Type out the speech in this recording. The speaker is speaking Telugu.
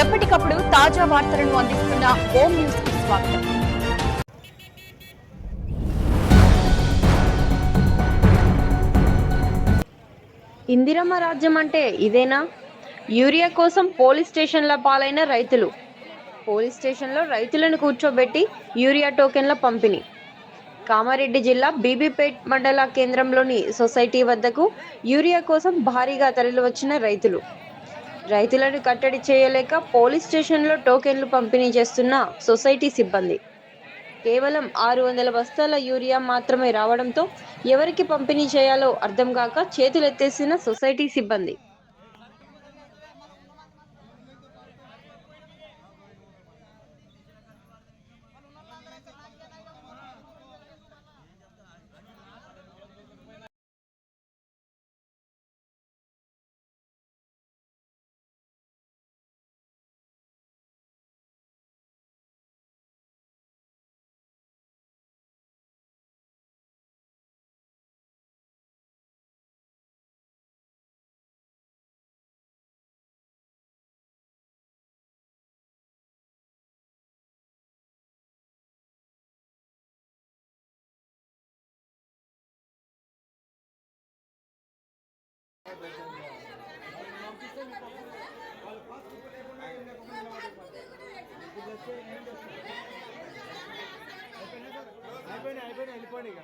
ఎప్పటికప్పుడు తాజా వార్తలను అందిస్తున్న హోమ్ న్యూస్కి స్వాగతం. ఇందిరమ్మ రాజ్యం అంటే ఇదేనా? యూరియా కోసం పోలీస్ స్టేషన్ల పాలైన రైతులు. పోలీస్ స్టేషన్లో రైతులను కూర్చోబెట్టి యూరియా టోకెన్ల పంపిణీ. కామారెడ్డి జిల్లా బీబీపేట్ మండల కేంద్రంలోని సొసైటీ వద్దకు యూరియా కోసం భారీగా తరలివచ్చిన రైతులు. రైతులను కట్టడి చేయలేక పోలీస్ స్టేషన్లో టోకెన్లు పంపిణీ చేస్తున్న సొసైటీ సిబ్బంది. కేవలం ఆరు వందల బస్తాల యూరియా మాత్రమే రావడంతో ఎవరికి పంపిణీ చేయాలో అర్థం కాక చేతులెత్తేసిన సొసైటీ సిబ్బంది. అయిపోయినా అయిపోయినా వెళ్ళిపోండి ఇక.